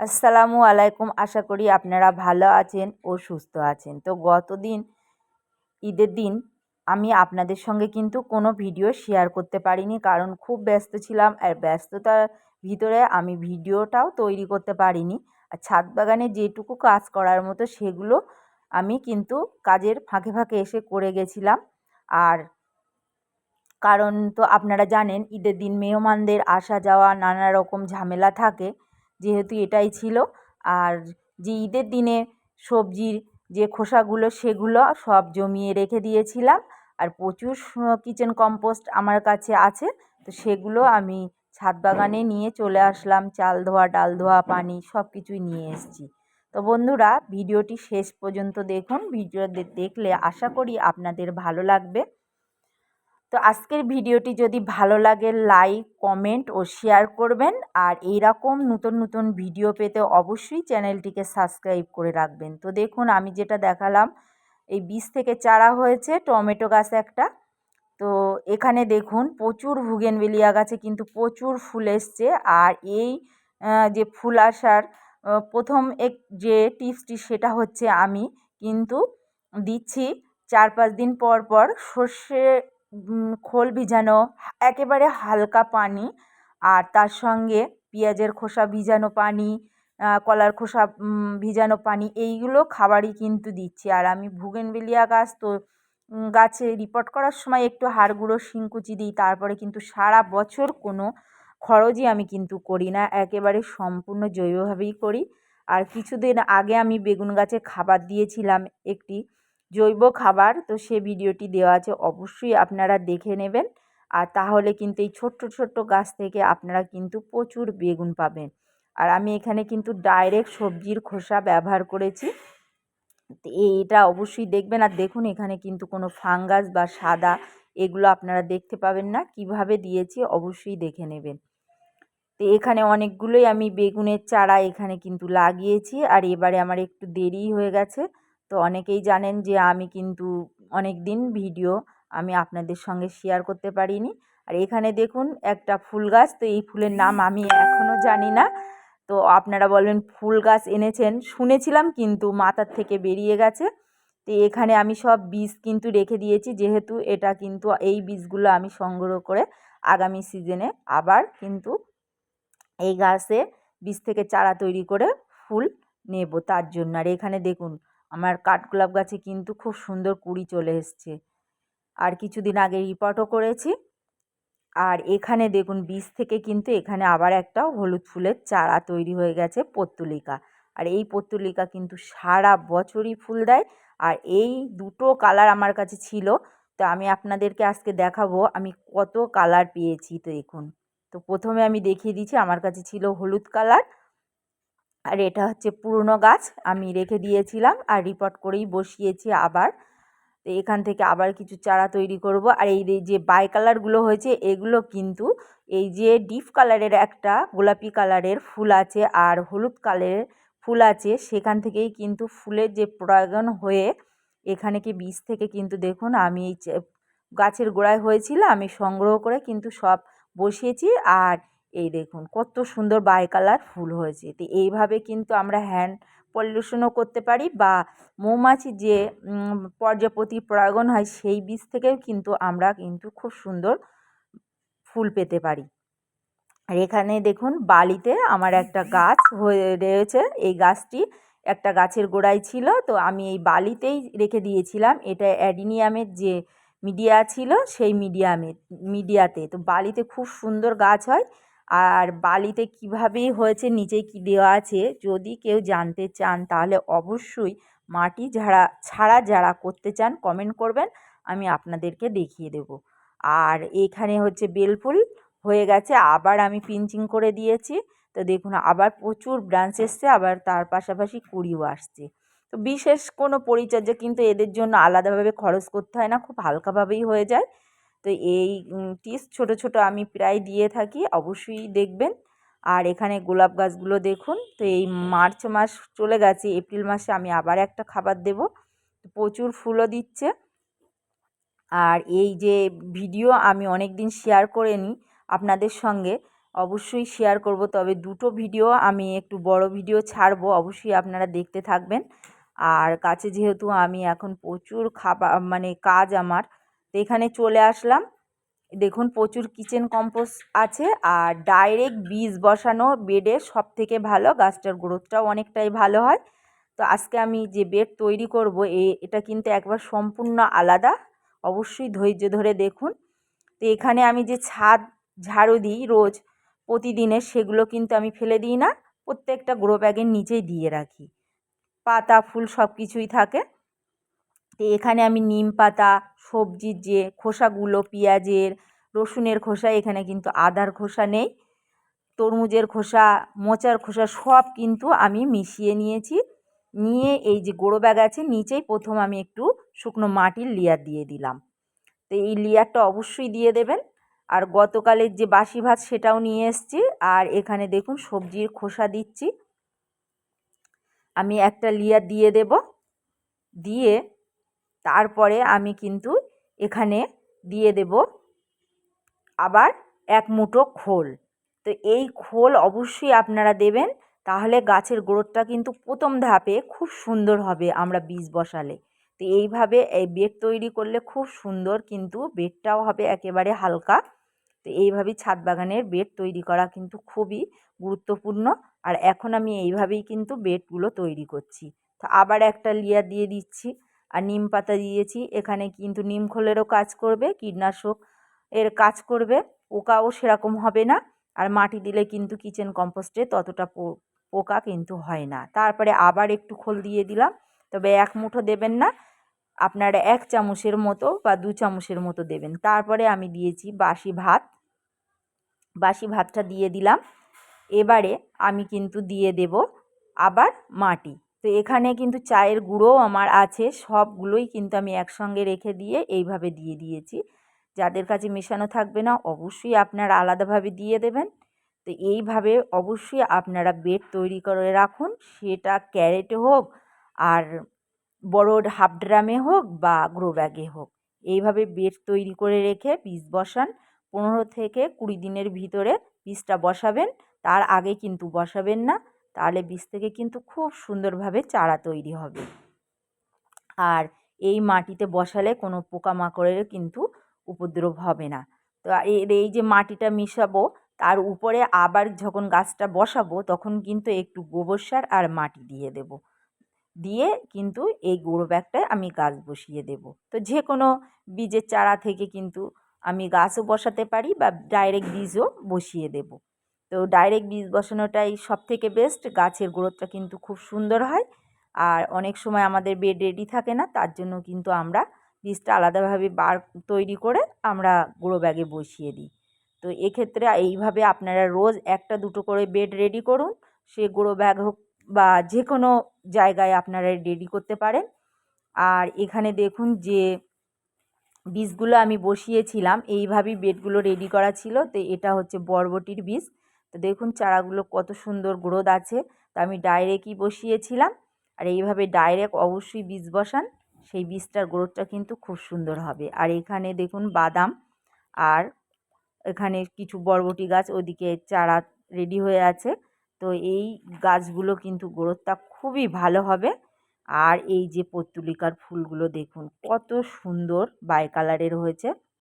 আসসালামু আলাইকুম। আশা করি আপনারা ভালো আছেন ও সুস্থ আছেন। তো গতদিন, ঈদের দিন আমি আপনাদের সঙ্গে কিন্তু কোনো ভিডিও শেয়ার করতে পারিনি কারণ খুব ব্যস্ত ছিলাম আর ব্যস্ততার ভিতরে আমি ভিডিওটাও তৈরি করতে পারিনি। আর ছাদ বাগানে যেটুকু কাজ করার মতো সেগুলো আমি কিন্তু কাজের ফাঁকে ফাঁকে এসে করে গেছিলাম। আর কারণ তো আপনারা জানেন, ঈদের দিন মেহমানদের আসা যাওয়া নানা রকম ঝামেলা থাকে। যেহেতু এটাই ছিল। আর যে ঈদের দিনে সবজির যে খোসাগুলো, সেগুলো সব জমিয়ে রেখে দিয়েছিলাম। আর প্রচুর কিচেন কম্পোস্ট আমার কাছে আছে। তো সেগুলো আমি ছাদ বাগানে নিয়ে চলে আসলাম। চাল ধোয়া, ডাল ধোয়া, পানি সব কিছুই নিয়ে এসেছি। তো বন্ধুরা, ভিডিওটি শেষ পর্যন্ত দেখুন। ভিডিও দেখলে আশা করি আপনাদের ভালো লাগবে। তো আজকের ভিডিওটি যদি ভালো লাগে লাইক কমেন্ট ও শেয়ার করবেন। আর এই রকম নতুন নতুন ভিডিও পেতে অবশ্যই চ্যানেলটিকে সাবস্ক্রাইব করে রাখবেন। তো দেখুন, আমি যেটা দেখালাম, এই বীজ থেকে চারা হয়েছে, টমেটো গাছ একটা। তো এখানে দেখুন, প্রচুর ভুগেনবেলিয়া গাছে কিন্তু প্রচুর ফুল এসছে। আর এই যে ফুল আসার প্রথম এক, যে টিপসটি সেটা হচ্ছে আমি কিন্তু দিচ্ছি। চার, পাঁচ দিন পর পর সর্ষে খোল ভিজানো, একেবারে হালকা পানি, আর তার সঙ্গে পেঁয়াজের খোসা ভিজানো পানি কলার খোসা ভিজানো পানি, এইগুলো খাবারই কিন্তু দিচ্ছি। আর আমি ভুগেনবেলিয়া গাছ তো গাছে রিপোর্ট করার সময় একটু হাড় গুঁড়ো শিংকুচি দিই, তারপরে কিন্তু সারা বছর কোনো খরচই আমি কিন্তু করি না, একেবারে সম্পূর্ণ জৈবভাবেই করি। আর কিছুদিন আগে আমি বেগুন গাছে খাবার দিয়েছিলাম একটি জৈব খাবার, তো সে ভিডিওটি দেওয়া আছে, অবশ্যই আপনারা দেখে নেবেন। আর তাহলে কিন্তু এই ছোট্ট ছোট্ট গাছ থেকে আপনারা কিন্তু প্রচুর বেগুন পাবেন। আর আমি এখানে কিন্তু ডাইরেক্ট সবজির খোসা ব্যবহার করেছি। এটা অবশ্যই দেখবেন। আর দেখুন, এখানে কিন্তু কোনো ফাঙ্গাস বা সাদা এগুলো আপনারা দেখতে পাবেন না। কীভাবে দিয়েছি অবশ্যই দেখে নেবেন। তো এখানে অনেকগুলোই আমি বেগুনের চারা এখানে কিন্তু লাগিয়েছি। আর এবারে আমার একটু দেরি হয়ে গেছে। তো অনেকেই জানেন যে আমি কিন্তু অনেক দিন ভিডিও আমি আপনাদের সঙ্গে শেয়ার করতে পারিনি। আর এখানে দেখুন একটা ফুল গাছ, তো এই ফুলের নাম আমি এখনও জানি না। তো আপনারা বলবেন ফুল গাছ এনেছেন, শুনেছিলাম কিন্তু মাথার থেকে বেরিয়ে গেছে। তো এখানে আমি সব বীজ কিন্তু রেখে দিয়েছি, যেহেতু এটা কিন্তু এই বীজগুলো আমি সংগ্রহ করে আগামী সিজনে আবার কিন্তু এই গাছে বীজ থেকে চারা তৈরি করে ফুল নেব তার জন্য। আর এখানে দেখুন আমার কাঠগোলাপ গাছে কিন্তু খুব সুন্দর কুড়ি চলে এসছে। আর কিছুদিন আগে রিপোর্টও করেছি। আর এখানে দেখুন, বীজ থেকে কিন্তু এখানে আবার একটা হলুদ ফুলের চারা তৈরি হয়ে গেছে পত্তুলিকা। আর এই পত্তুলিকা কিন্তু সারা বছরই ফুল দেয়। আর এই দুটো কালার আমার কাছে ছিল। তো আমি আপনাদেরকে আজকে দেখাবো, আমি কত কালার পেয়েছি তো দেখুন। তো প্রথমে আমি দেখিয়ে দিচ্ছি, আমার কাছে ছিল হলুদ কালার আর এটা হচ্ছে পুরনো গাছ, আমি রেখে দিয়েছিলাম আর রিপোর্ট করেই বসিয়েছি আবার। তো এখান থেকে আবার কিছু চারা তৈরি করব। আর এই যে বাই কালারগুলো হয়েছে, এগুলো কিন্তু এই যে ডিপ কালারের একটা গোলাপি কালারের ফুল আছে আর হলুদ কালারের ফুল আছে, সেখান থেকেই কিন্তু ফুলের যে প্রয়োজন হয়ে এখানে কি বীজ থেকে কিন্তু দেখুন আমি গাছের গোড়ায় হয়েছিল, আমি সংগ্রহ করে কিন্তু সব বসিয়েছি। আর এই দেখুন, কত সুন্দর বাই কালার ফুল হয়েছে। তো এইভাবে কিন্তু আমরা হ্যান্ড পলিউশনও করতে পারি বা মৌমাছি যে পর্যাপতি পরাগন হয়, সেই বীজ থেকেও কিন্তু আমরা কিন্তু খুব সুন্দর ফুল পেতে পারি। আর এখানে দেখুন, বালিতে আমার একটা গাছ হয়ে রয়েছে। এই গাছটি একটা গাছের গোড়ায় ছিল। তো আমি এই বালিতেই রেখে দিয়েছিলাম। এটা অ্যাডিনিয়ামের যে মিডিয়া ছিল, সেই মিডিয়ামে, মিডিয়াতে। তো বালিতে খুব সুন্দর গাছ হয়। আর বালিতে কীভাবে হয়েছে নিচে কি দেওয়া আছে যদি কেউ জানতে চান তাহলে অবশ্যই মাটি ঝাড়া, ছাড়া যারা করতে চান কমেন্ট করবেন, আমি আপনাদেরকে দেখিয়ে দেব। আর এখানে হচ্ছে বেলফুল হয়ে গেছে, আবার আমি পিঞ্চিং করে দিয়েছি। তো দেখুন, আবার প্রচুর ব্রাঞ্চ এসছে, আবার তার পাশাপাশি কুড়িও আসছে। তো বিশেষ কোনো পরিচর্যা কিন্তু এদের জন্য আলাদাভাবে খরচ করতে হয় না, খুব হালকাভাবেই হয়ে যায়। তো এই টিপস ছোটো ছোটো আমি প্রায় দিয়ে থাকি, অবশ্যই দেখবেন। আর এখানে গোলাপ গাছগুলো দেখুন, তো এই মার্চ মাস চলে গেছে, এপ্রিল মাসে আমি আবার একটা খাবার দেব। প্রচুর ফুলও দিচ্ছে। আর এই যে ভিডিও আমি অনেক দিন শেয়ার করে নিই আপনাদের সঙ্গে, অবশ্যই শেয়ার করব। তবে দুটো ভিডিও আমি একটু বড় ভিডিও ছাড়বো, অবশ্যই আপনারা দেখতে থাকবেন। আর কাছে যেহেতু আমি এখন প্রচুর খাবার মানে কাজ আমার তো এখানে চলে আসলাম। দেখুন প্রচুর কিচেন কম্পোস্ট আছে আর ডাইরেক্ট বীজ বসানো বেডে সব থেকে ভালো, গাছটার গ্রোথটাও অনেকটাই ভালো হয়। তো আজকে আমি যে বেড তৈরি করব, এ, এটা কিন্তু একবার সম্পূর্ণ আলাদা, অবশ্যই ধৈর্য ধরে দেখুন। তো এখানে আমি যে ছাদ ঝাড়ু দিই রোজ, প্রতিদিনে সেগুলো কিন্তু আমি ফেলে দিই না, প্রত্যেকটা গ্রো ব্যাগের নিচেই দিয়ে রাখি। পাতা, ফুল সব কিছুই থাকে। তো এখানে আমি নিম পাতা সবজির যে খোসাগুলো, পেঁয়াজের, রসুনের খোসা, এখানে কিন্তু আদার খোসা নেই। তরমুজের খোসা, মোচার খোসা, সব কিন্তু আমি মিশিয়ে নিয়েছি। নিয়ে এই যে গোড়ো ব্যাগ আছে, নিচেই প্রথম আমি একটু শুকনো মাটির লেয়ার দিয়ে দিলাম। তো এই লেয়ারটা অবশ্যই দিয়ে দেবেন। আর গতকালের যে বাসি ভাত, সেটাও নিয়ে এসছি। আর এখানে দেখুন, সবজির খোসা দিচ্ছি। আমি একটা লেয়ার দিয়ে দেব। দিয়ে তারপরে আমি কিন্তু এখানে দিয়ে দেব আবার এক মুঠো খোল। তো এই খোল অবশ্যই আপনারা দেবেন, তাহলে গাছের গ্রোথটা কিন্তু প্রথম ধাপে খুব সুন্দর হবে আমরা বীজ বসালে। তো এইভাবে এই বেড তৈরি করলে খুব সুন্দর কিন্তু বেডটাও হবে একেবারে হালকা। তো এইভাবেই ছাদ বাগানের বেড তৈরি করা কিন্তু খুবই গুরুত্বপূর্ণ। আর এখন আমি এইভাবেই কিন্তু বেডগুলো তৈরি করছি। তো আবার একটা লেয়ার দিয়ে দিচ্ছি। আর নিম পাতা দিয়েছি। এখানে কিন্তু নিম খোলেরও কাজ করবে, কীটনাশক এর কাজ করবে। পোকাও সেরকম হবে না। আর মাটি দিলে কিন্তু কিচেন কম্পোস্টে ততটা পোকা কিন্তু হয় না। তারপরে আবার একটু খোল দিয়ে দিলাম। তবে এক মুঠো দেবেন না। আপনারা এক চামচের মতো বা দু চামচের মতো দেবেন। তারপরে আমি দিয়েছি বাসি ভাত। বাসি ভাতটা দিয়ে দিলাম। এবারে আমি কিন্তু দিয়ে দেব আবার মাটি। তো এখানে কিন্তু চায়ের গুঁড়োও আমার আছে। সবগুলোই কিন্তু আমি একসঙ্গে রেখে দিয়ে এইভাবে দিয়ে দিয়েছি। যাদের কাছে মেশানো থাকবে না, অবশ্যই আপনারা আলাদাভাবে দিয়ে দেবেন। তো এইভাবে অবশ্যই আপনারা বেড তৈরি করে রাখুন। সেটা ক্যারেটে হোক আর বড় হাফ ড্রামে হোক বা গ্রো ব্যাগে হোক। এইভাবে বেড তৈরি করে রেখে পিস বসান। পনেরো থেকে কুড়ি দিনের ভিতরে পিসটা বসাবেন। তার আগে কিন্তু বসাবেন না। তাহলে বীজ থেকে কিন্তু খুব সুন্দরভাবে চারা তৈরি হবে। আর এই মাটিতে বসালে কোনো পোকামাকড়ের কিন্তু উপদ্রব হবে না। তো এর এই যে মাটিটা মিশাবো, তার উপরে আবার যখন গাছটা বসাবো, তখন কিন্তু একটু গোবর সার আর মাটি দিয়ে দেব। দিয়ে কিন্তু এই গুঁড়ো ব্যাগটায় আমি গাছ বসিয়ে দেব। তো যে কোনো বীজের চারা থেকে কিন্তু আমি গাছও বসাতে পারি বা ডাইরেক্ট বীজও বসিয়ে দেব। তো ডাইরেক্ট বীজ বসানোটাই সব থেকে বেস্ট গাছের গ্রোথটা কিন্তু খুব সুন্দর হয়। আর অনেক সময় আমাদের বেড রেডি থাকে না, তার জন্য কিন্তু আমরা বীজটা আলাদাভাবে বার তৈরি করে আমরা গুঁড়ো ব্যাগে বসিয়ে দিই। তো এক্ষেত্রে এইভাবে আপনারা রোজ একটা দুটো করে বেড রেডি করুন। সে গুঁড়ো ব্যাগ হোক বা যে কোনো জায়গায় আপনারা রেডি করতে পারেন। আর এখানে দেখুন যে বীজগুলো আমি বসিয়েছিলাম, এইভাবেই বেডগুলো রেডি করা ছিল। তো এটা হচ্ছে বরবটির বীজ। তো দেখুন চারাগুলো কত সুন্দর গ্রোথ আছে। তো আমি ডাইরেক্টই বসিয়েছিলাম। আর এইভাবে ডাইরেক্ট অবশ্যই বীজ বসান, সেই বীজটার গ্রোথটা কিন্তু খুব সুন্দর হবে। আর এখানে দেখুন বাদাম আর এখানে কিছু বরবটি গাছ ওদিকে চারা রেডি হয়ে আছে। তো এই গাছগুলো কিন্তু গ্রোথটা খুবই ভালো হবে। আর এই যে পত্তুলিকার ফুলগুলো দেখুন, কত সুন্দর বাই কালারের হয়েছে।